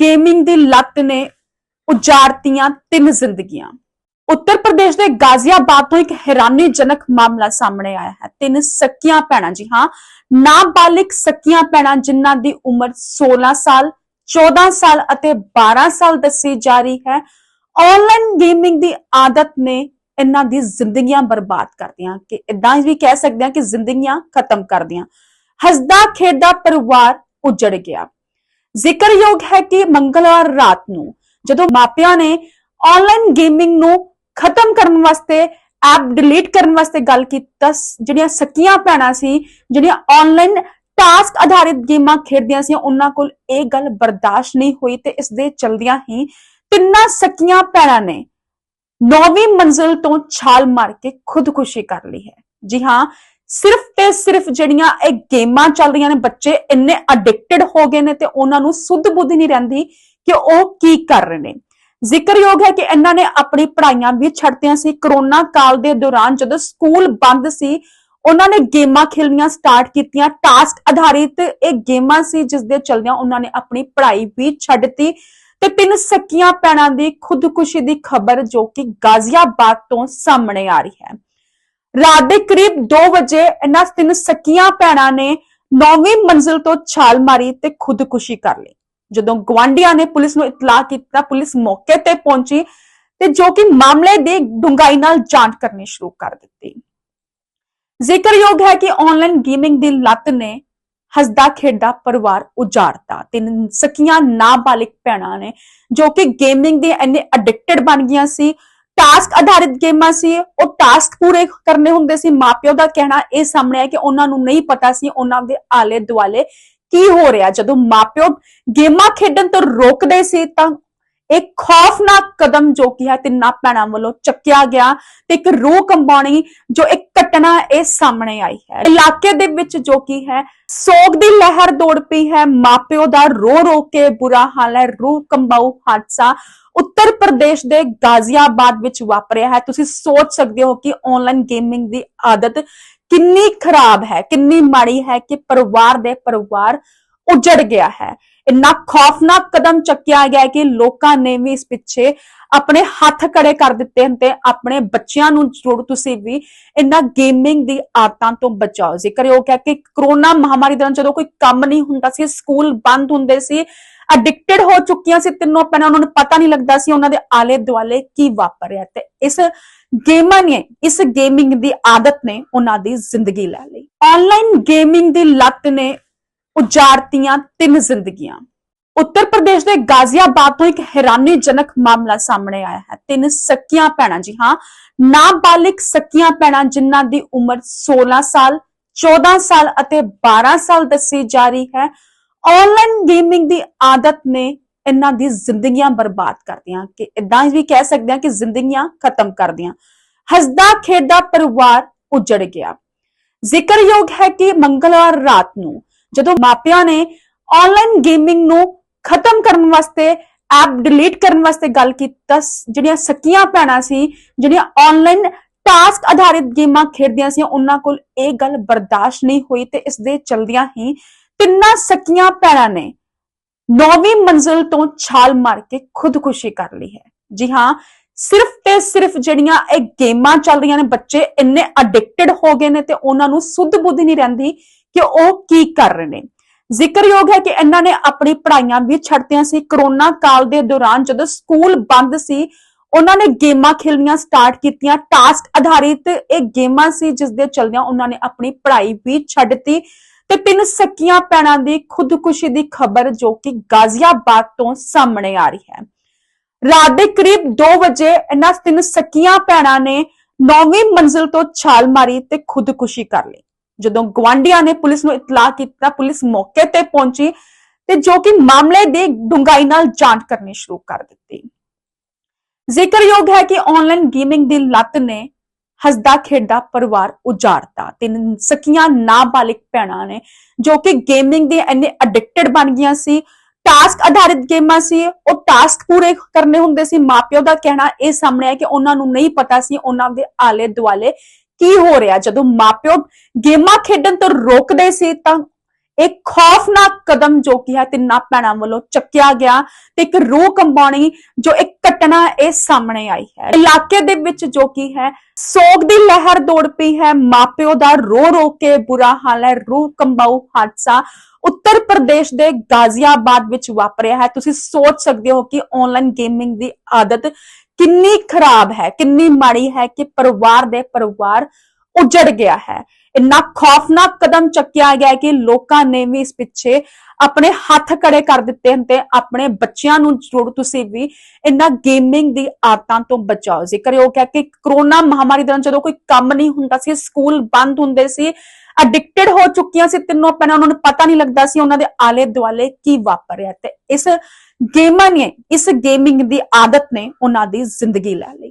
Gaming ਦੀ ਲੱਤ ਨੇ ਉਜਾੜਤੀਆਂ ਤਿੰਨ ਜ਼ਿੰਦਗੀਆਂ। ਉੱਤਰ ਪ੍ਰਦੇਸ਼ ਦੇ ਗਾਜ਼ੀਆਬਾਦ ਤੋਂ ਇੱਕ ਹੈਰਾਨੀਜਨਕ ਮਾਮਲਾ ਸਾਹਮਣੇ ਆਇਆ ਹੈ। ਤਿੰਨ ਸਕੀਆਂ ਭੈਣਾਂ ਜੀ, ਹਾਂ। ਨਾਬਾਲਿਗ ਸਕੀਆਂ ਭੈਣਾਂ ਜਿਨ੍ਹਾਂ ਦੀ ਉਮਰ 16 ਸਾਲ 14 ਸਾਲ ਅਤੇ 12 ਸਾਲ ਦੱਸੀ ਜਾ ਰਹੀ ਹੈ। ਆਨਲਾਈਨ ਗੇਮਿੰਗ ਦੀ ਆਦਤ ਨੇ ਇਹਨਾਂ ਦੀ ਜ਼ਿੰਦਗੀਆਂ ਬਰਬਾਦ ਕਰਦੀਆਂ ਕਿ ਇਦਾਂ ਵੀ ਕਹਿ ਸਕਦੇ ਹਾਂ ਕਿ ਜ਼ਿੰਦਗੀਆਂ ਖਤਮ ਕਰਦੀਆਂ। ਹੱਸਦਾ ਖੇਡਦਾ ਪਰਿਵਾਰ ਉਜੜ ਗਿਆ। ਜ਼ਿਕਰਯੋਗ ਹੈ ਕਿ ਮੰਗਲਵਾਰ ਰਾਤ ਨੂੰ ਜਦੋਂ ਮਾਪਿਆਂ ਨੇ ਆਨਲਾਈਨ ਗੇਮਿੰਗ ਨੂੰ ਖਤਮ ਕਰਨ ਵਾਸਤੇ ਐਪ ਡਿਲੀਟ ਕਰਨ ਵਾਸਤੇ ਗੱਲ ਕੀਤੀ ਤਾਂ ਜਿਹੜੀਆਂ ਸਕੀਆਂ ਭੈਣਾਂ ਸੀ, ਜਿਹੜੀਆਂ ਆਨਲਾਈਨ ਟਾਸਕ ਆਧਾਰਿਤ ਗੇਮਾਂ ਖੇਡਦੀਆਂ ਸੀ, ਉਹਨਾਂ ਕੋਲ ਇਹ ਗੱਲ ਬਰਦਾਸ਼ਤ ਨਹੀਂ ਹੋਈ ਤੇ ਇਸ ਦੇ ਚਲਦਿਆਂ ਹੀ ਤਿੰਨਾਂ ਸਕੀਆਂ ਭੈਣਾਂ ਨੇ ਨੌਵੀਂ ਮੰਜ਼ਿਲ ਤੋਂ ਛਾਲ ਮਾਰ ਕੇ ਖੁਦਕੁਸ਼ੀ ਕਰ ਲਈ ਹੈ। ਜੀ ਹਾਂ ਸਿਰਫ ਤੇ ਸਿਰਫ ਜਿਹੜੀਆਂ ਇਹ ਗੇਮਾਂ ਚੱਲ ਰਹੀਆਂ ਨੇ, ਬੱਚੇ ਇੰਨੇ ਅਡਿਕਟਡ ਹੋ ਗਏ ਨੇ ਤੇ ਉਹਨਾਂ ਨੂੰ ਸੁੱਧ ਬੁੱਧ ਨਹੀਂ ਰਹਿੰਦੀ ਕਿ ਉਹ ਕੀ ਕਰ ਰਹੇ ਨੇ। ਜ਼ਿਕਰਯੋਗ ਹੈ ਕਿ ਇਹਨਾਂ ਨੇ ਆਪਣੀ ਪੜ੍ਹਾਈਆਂ ਵੀ ਛੱਡਤੀਆਂ ਸੀ। ਕਰੋਨਾ ਕਾਲ ਦੇ ਦੌਰਾਨ ਜਦੋਂ ਸਕੂਲ ਬੰਦ ਸੀ, ਉਹਨਾਂ ਨੇ ਗੇਮਾਂ ਖੇਲਣੀਆਂ ਸਟਾਰਟ ਕੀਤੀਆਂ। ਟਾਸਕ ਆਧਾਰਿਤ ਇਹ ਗੇਮਾਂ ਸੀ ਜਿਸ ਦੇ ਚਲਦਿਆਂ ਉਹਨਾਂ ਨੇ ਆਪਣੀ ਪੜ੍ਹਾਈ ਵੀ ਛੱਡਤੀ ਤੇ ਤਿੰਨ ਸਕੀਆਂ ਭੈਣਾਂ ਦੀ ਖੁਦਕੁਸ਼ੀ ਦੀ ਖਬਰ ਜੋ ਕਿ ਗਾਜ਼ੀਆਬਾਦ ਤੋਂ ਸਾਹਮਣੇ ਆ ਰਹੀ ਹੈ। ਰਾਤ ਦੇ ਕਰੀਬ 2 ਵਜੇ ਇਹਨਾਂ ਤਿੰਨ ਸਕੀਆਂ ਭੈਣਾਂ ਨੇ 9ਵੀਂ ਮੰਜ਼ਿਲ ਤੋਂ ਛਾਲ ਮਾਰੀ ਤੇ ਖੁਦਕੁਸ਼ੀ ਕਰ ਲਈ। ਜਦੋਂ ਗਵਾਂਡੀਆਂ ਨੇ ਪੁਲਿਸ ਨੂੰ ਇਤਲਾਹ ਕੀਤਾ, ਪੁਲਿਸ ਮੌਕੇ ਤੇ ਪਹੁੰਚੀ ਤੇ ਜੋ ਕਿ ਮਾਮਲੇ ਦੀ ਡੂੰਘਾਈ ਨਾਲ ਜਾਂਚ ਕਰਨੀ ਸ਼ੁਰੂ ਕਰ ਦਿੱਤੀ। ਜ਼ਿਕਰਯੋਗ ਹੈ ਕਿ ਆਨਲਾਈਨ ਗੇਮਿੰਗ ਦੀ ਲੱਤ ਨੇ ਹੱਸਦਾ ਖੇਡਦਾ ਪਰਿਵਾਰ ਉਜਾੜਤਾ। ਤਿੰਨ ਸਕੀਆਂ ਨਾਬਾਲਿਗ ਭੈਣਾਂ ਨੇ ਜੋ ਕਿ ਗੇਮਿੰਗ ਦੇ ਇੰਨੇ ਐਡਿਕਟਡ ਬਣ ਗਈਆਂ ਸੀ ਟਾਸਕ ਆਧਾਰਿਤ ਗੇਮਾਂ ਸੀ, ਉਹ ਟਾਸਕ ਪੂਰੇ ਕਰਨੇ ਹੁੰਦੇ ਸੀ। ਮਾਪਿਓ ਦਾ ਕਹਿਣਾ ਇਹ ਸਾਹਮਣੇ ਆਇਆ ਕਿ ਉਹਨਾਂ ਨੂੰ ਨਹੀਂ ਪਤਾ ਸੀ ਉਹਨਾਂ ਦੇ ਆਲੇ ਦੁਆਲੇ ਕੀ ਹੋ ਰਿਹਾ। ਜਦੋਂ ਮਾਪਿਓ ਗੇਮਾਂ ਖੇਡਣ ਤੋਂ ਰੋਕਦੇ ਸੀ ਤਾਂ ਇੱਕ ਖੌਫਨਾਕ ਕਦਮ ਜੋ ਕਿ ਹੈ ਤਿੰਨਾਂ ਭੈਣਾਂ ਵੱਲੋਂ ਚੱਕਿਆ ਗਿਆ ਤੇ ਇੱਕ ਰੂਹ ਕੰਬਾਉਣੀ ਜੋ ਇੱਕ ਘਟਨਾ ਇਹ ਸਾਹਮਣੇ ਆਈ ਹੈ। ਇਲਾਕੇ ਦੇ ਵਿੱਚ ਜੋ ਕਿ ਹੈ, ਸੋਗ ਦੀ ਲਹਿਰ ਦੌੜ ਪਈ ਹੈ। ਮਾਪਿਓ ਦਾ ਰੋ ਰੋ ਕੇ ਬੁਰਾ ਹਾਲ ਹੈ। ਰੂਹ ਕੰਬਾਊ ਹਾਦਸਾ ਉੱਤਰ ਪ੍ਰਦੇਸ਼ ਦੇ ਗਾਜ਼ੀਆਬਾਦ ਵਿੱਚ ਵਾਪਰਿਆ ਹੈ। ਤੁਸੀਂ ਸੋਚ ਸਕਦੇ ਹੋ ਕਿ ਆਨਲਾਈਨ ਗੇਮਿੰਗ ਦੀ ਆਦਤ ਕਿੰਨੀ ਖਰਾਬ ਹੈ, ਕਿੰਨੀ ਮਾੜੀ ਹੈ ਕਿ ਪਰਿਵਾਰ ਦੇ ਪਰਿਵਾਰ ਉਜੜ ਗਿਆ ਹੈ। ਇੰਨਾ ਖੌਫਨਾਕ ਕਦਮ ਚੱਕਿਆ ਗਿਆ ਕਿ ਲੋਕਾਂ ਨੇ ਵੀ ਇਸ ਪਿੱਛੇ ਆਪਣੇ ਹੱਥ ਕੜੇ ਕਰ ਦਿੱਤੇ ਹਨ ਤੇ ਆਪਣੇ ਬੱਚਿਆਂ ਨੂੰ ਜ਼ਰੂਰ ਤੁਸੀਂ ਵੀ ਇਹਨਾਂ ਗੇਮਿੰਗ ਦੀ ਆਦਤਾਂ ਤੋਂ ਬਚਾਓ। ਜ਼ਿਕਰਯੋਗ ਹੈ ਕਿ ਕਰੋਨਾ ਮਹਾਮਾਰੀ ਦੌਰਾਨ ਜਦੋਂ ਕੋਈ ਕੰਮ ਨਹੀਂ ਹੁੰਦਾ ਸੀ, ਸਕੂਲ ਬੰਦ ਹੁੰਦੇ ਸੀ ਐਡਿਕਟਡ ਹੋ ਚੁੱਕੀਆਂ ਸੀ, ਤਿੰਨੋਂ ਭੈਣਾਂ ਉਹਨਾਂ ਨੂੰ ਪਤਾ ਨਹੀਂ ਲੱਗਦਾ ਸੀ ਉਹਨਾਂ ਦੇ ਆਲੇ ਦੁਆਲੇ ਕੀ ਵਾਪਰ ਰਿਹਾ ਤੇ ਇਸ ਗੇਮਾਂ ਨੇ, ਇਸ ਗੇਮਿੰਗ ਦੀ ਆਦਤ ਨੇ ਉਹਨਾਂ ਦੀ ਜ਼ਿੰਦਗੀ ਲੈ ਲਈ। ਆਨਲਾਈਨ ਗੇਮਿੰਗ ਦੀ ਲੱਤ ਨੇ ਉਜਾੜਤੀਆਂ ਤਿੰਨ ਜ਼ਿੰਦਗੀਆਂ। ਉੱਤਰ ਪ੍ਰਦੇਸ਼ ਦੇ ਗਾਜ਼ੀਆਬਾਦ ਤੋਂ ਇੱਕ ਹੈਰਾਨੀਜਨਕ ਮਾਮਲਾ ਸਾਹਮਣੇ ਆਇਆ ਹੈ। ਤਿੰਨ ਸਕੀਆਂ ਭੈਣਾਂ ਜੀ, ਹਾਂ। ਨਾਬਾਲਿਗ ਸਕੀਆਂ ਭੈਣਾਂ ਜਿਨ੍ਹਾਂ ਦੀ ਉਮਰ 16 ਸਾਲ 14 ਸਾਲ ਅਤੇ 12 ਸਾਲ ਦੱਸੀ ਜਾ ਰਹੀ ਹੈ। ਆਨਲਾਈਨ ਗੇਮਿੰਗ ਦੀ ਆਦਤ ਨੇ ਇਹਨਾਂ ਦੀ ਜ਼ਿੰਦਗੀਆਂ ਬਰਬਾਦ ਕਰਦੀਆਂ ਕਿ ਇਦਾਂ ਵੀ ਕਹਿ ਸਕਦੇ ਹਾਂ ਕਿ ਜ਼ਿੰਦਗੀਆਂ ਖਤਮ ਕਰਦੀਆਂ। ਹੱਸਦਾ, ਖੇਡਦਾ ਪਰਿਵਾਰ ਉਜੜ ਗਿਆ। ਜ਼ਿਕਰਯੋਗ ਹੈ ਕਿ ਮੰਗਲਵਾਰ ਰਾਤ ਨੂੰ ਜਦੋਂ ਮਾਪਿਆਂ ਨੇ ਆਨਲਾਈਨ ਗੇਮਿੰਗ ਨੂੰ ਖਤਮ ਕਰਨ ਵਾਸਤੇ ਐਪ ਡਿਲੀਟ ਕਰਨ ਵਾਸਤੇ ਗੱਲ ਕੀਤਾ ਜਿਹੜੀਆਂ ਸਕੀਆਂ ਭੈਣਾਂ ਸੀ, ਜਿਹੜੀਆਂ ਆਨਲਾਈਨ ਟਾਸਕ ਆਧਾਰਿਤ ਗੇਮਾਂ ਖੇਡਦੀਆਂ ਸੀ, ਉਹਨਾਂ ਕੋਲ ਇਹ ਗੱਲ ਬਰਦਾਸ਼ਤ ਨਹੀਂ ਹੋਈ ਤੇ ਇਸ ਦੇ ਚਲਦਿਆਂ ਹੀ ਤਿੰਨਾਂ ਸਕੀਆਂ ਭੈਣਾਂ ਨੇ ਨੌਵੀਂ ਮੰਜ਼ਿਲ ਤੋਂ ਛਾਲ ਮਾਰ ਕੇ ਖੁਦਕੁਸ਼ੀ ਕਰ ਲਈ ਹੈ। ਜੀ ਹਾਂ, ਸਿਰਫ ਤੇ ਸਿਰਫ ਜਿਹੜੀਆਂ ਇਹ ਗੇਮਾਂ ਚੱਲ ਰਹੀਆਂ ਨੇ, ਬੱਚੇ ਇੰਨੇ ਅਡਿਕਟਡ ਹੋ ਗਏ ਨੇ ਤੇ ਉਹਨਾਂ ਨੂੰ ਸੁੱਧ ਬੁੱਧ ਨਹੀਂ ਰਹਿੰਦੀ ਕਿ ਉਹ ਕੀ ਕਰ ਰਹੇ ਨੇ। ਜ਼ਿਕਰਯੋਗ ਹੈ ਕਿ ਇਹਨਾਂ ਨੇ ਆਪਣੀ ਪੜ੍ਹਾਈਆਂ ਵੀ ਛੱਡਤੀਆਂ ਸੀ। ਕਰੋਨਾ ਕਾਲ ਦੇ ਦੌਰਾਨ ਜਦੋਂ ਸਕੂਲ ਬੰਦ ਸੀ, ਉਹਨਾਂ ਨੇ ਗੇਮਾਂ ਖੇਲਣੀਆਂ ਸਟਾਰਟ ਕੀਤੀਆਂ। ਟਾਸਕ ਆਧਾਰਿਤ ਇਹ ਗੇਮਾਂ ਸੀ ਜਿਸ ਦੇ ਚਲਦਿਆਂ ਉਹਨਾਂ ਨੇ ਆਪਣੀ ਪੜ੍ਹਾਈ ਵੀ ਛੱਡਤੀ ਤੇ ਤਿੰਨ ਸਕੀਆਂ ਭੈਣਾਂ ਦੀ ਖੁਦਕੁਸ਼ੀ ਦੀ ਖਬਰ ਜੋ ਕਿ ਗਾਜ਼ੀਆਬਾਦ ਤੋਂ ਸਾਹਮਣੇ ਆ ਰਹੀ ਹੈ। ਰਾਤ ਦੇ ਕਰੀਬ 2 ਵਜੇ ਇਹਨਾਂ ਤਿੰਨ ਸਕੀਆਂ ਭੈਣਾਂ ਨੇ 9ਵੀਂ ਮੰਜ਼ਿਲ ਤੋਂ ਛਾਲ ਮਾਰੀ ਤੇ ਖੁਦਕੁਸ਼ੀ ਕਰ ਲਈ। ਜਦੋਂ ਗਵਾਂਡੀਆਂ ਨੇ ਪੁਲਿਸ ਨੂੰ ਇਤਲਾਹ ਕੀਤਾ, ਪੁਲਿਸ ਮੌਕੇ ਤੇ ਪਹੁੰਚੀ ਤੇ ਜੋ ਕਿ ਮਾਮਲੇ ਦੀ ਡੂੰਘਾਈ ਨਾਲ ਜਾਂਚ ਕਰਨੀ ਸ਼ੁਰੂ ਕਰ ਦਿੱਤੀ। ਜ਼ਿਕਰਯੋਗ ਹੈ ਕਿ ਆਨਲਾਈਨ ਗੇਮਿੰਗ ਦੀ ਲੱਤ ਨੇ ਹੱਸਦਾ ਖੇਡਦਾ ਪਰਿਵਾਰ ਉਜਾੜਤਾ। ਤਿੰਨ ਸਕੀਆਂ ਨਾਬਾਲਿਗ ਭੈਣਾਂ ਨੇ, ਜੋ ਕਿ ਗੇਮਿੰਗ ਦੇ ਇੰਨੇ ਐਡਿਕਟਡ ਬਣ ਗਈਆਂ ਸੀ। ਟਾਸਕ ਆਧਾਰਿਤ ਗੇਮਾਂ ਸੀ, ਉਹ ਟਾਸਕ ਪੂਰੇ ਕਰਨੇ ਹੁੰਦੇ ਸੀ। ਮਾਪਿਓ ਦਾ ਕਹਿਣਾ ਇਹ ਸਾਹਮਣੇ ਹੈ ਕਿ ਉਹਨਾਂ ਨੂੰ ਨਹੀਂ ਪਤਾ ਸੀ ਉਹਨਾਂ ਦੇ ਆਲੇ ਦੁਆਲੇ ਕੀ ਹੋ ਰਿਹਾ। ਜਦੋਂ ਮਾਪਿਓ ਗੇਮਾਂ ਖੇਡਣ ਤੋਂ ਰੋਕਦੇ ਸੀ ਤਾਂ ਇੱਕ ਖੌਫਨਾਕ ਕਦਮ ਜੋ ਕਿ ਹੈ, ਤਿੰਨਾਂ ਭੈਣਾਂ ਵੱਲੋਂ ਚੱਕਿਆ ਗਿਆ ਤੇ ਇੱਕ ਰੂਹ ਕੰਬਾਣੀ ਜੋ ਇੱਕ ਘਟਨਾ ਇਹ ਸਾਹਮਣੇ ਆਈ ਹੈ। ਇਲਾਕੇ ਦੇ ਵਿੱਚ ਜੋ ਕਿ ਹੈ, ਸੋਗ ਦੀ ਲਹਿਰ ਦੌੜ ਪਈ ਹੈ, ਮਾਪਿਓ ਦਾ ਰੋ ਰੋ ਕੇ ਬੁਰਾ ਹਾਲ ਹੈ ਰੂਹ ਕੰਬਾਊ ਹਾਦਸਾ ਉੱਤਰ ਪ੍ਰਦੇਸ਼ ਦੇ ਗਾਜ਼ੀਆਬਾਦ ਵਿੱਚ ਵਾਪਰਿਆ ਹੈ। ਤੁਸੀਂ ਸੋਚ ਸਕਦੇ ਹੋ ਕਿ ਆਨਲਾਈਨ ਗੇਮਿੰਗ ਦੀ ਆਦਤ ਕਿੰਨੀ ਖਰਾਬ ਹੈ, ਕਿੰਨੀ ਮਾੜੀ ਹੈ ਕਿ ਪਰਿਵਾਰ ਦੇ ਪਰਿਵਾਰ ਉਜੜ ਗਿਆ ਹੈ। ਇੰਨਾ ਖੌਫਨਾਕ ਕਦਮ ਚੱਕਿਆ ਗਿਆ ਕਿ ਲੋਕਾਂ ਨੇ ਵੀ ਇਸ ਪਿੱਛੇ ਆਪਣੇ ਹੱਥ ਖੜੇ ਕਰ ਦਿੱਤੇ ਹਨ ਤੇ ਆਪਣੇ ਬੱਚਿਆਂ ਨੂੰ ਜ਼ਰੂਰ ਤੁਸੀਂ ਵੀ ਇਹਨਾਂ ਗੇਮਿੰਗ ਦੀ ਆਦਤਾਂ ਤੋਂ ਬਚਾਓ। ਜ਼ਿਕਰ ਉਹ ਕਿਹਾ ਕਿ ਕਰੋਨਾ ਮਹਾਮਾਰੀ ਦੌਰਾਨ ਜਦੋਂ ਕੋਈ ਕੰਮ ਨਹੀਂ ਹੁੰਦਾ ਸੀ, ਸਕੂਲ ਬੰਦ ਹੁੰਦੇ ਸੀ ਐਡਿਕਟਡ ਹੋ ਚੁੱਕੀਆਂ ਸੀ, ਤਿੰਨੋਂ ਪਹਿਲਾਂ ਉਹਨਾਂ ਨੂੰ ਪਤਾ ਨਹੀਂ ਲੱਗਦਾ ਸੀ ਉਹਨਾਂ ਦੇ ਆਲੇ ਦੁਆਲੇ ਕੀ ਵਾਪਰ ਰਿਹਾ ਤੇ ਇਸ ਗੇਮਾਂ ਨੇ, ਇਸ ਗੇਮਿੰਗ ਦੀ ਆਦਤ ਨੇ ਉਹਨਾਂ ਦੀ ਜ਼ਿੰਦਗੀ ਲੈ ਲਈ।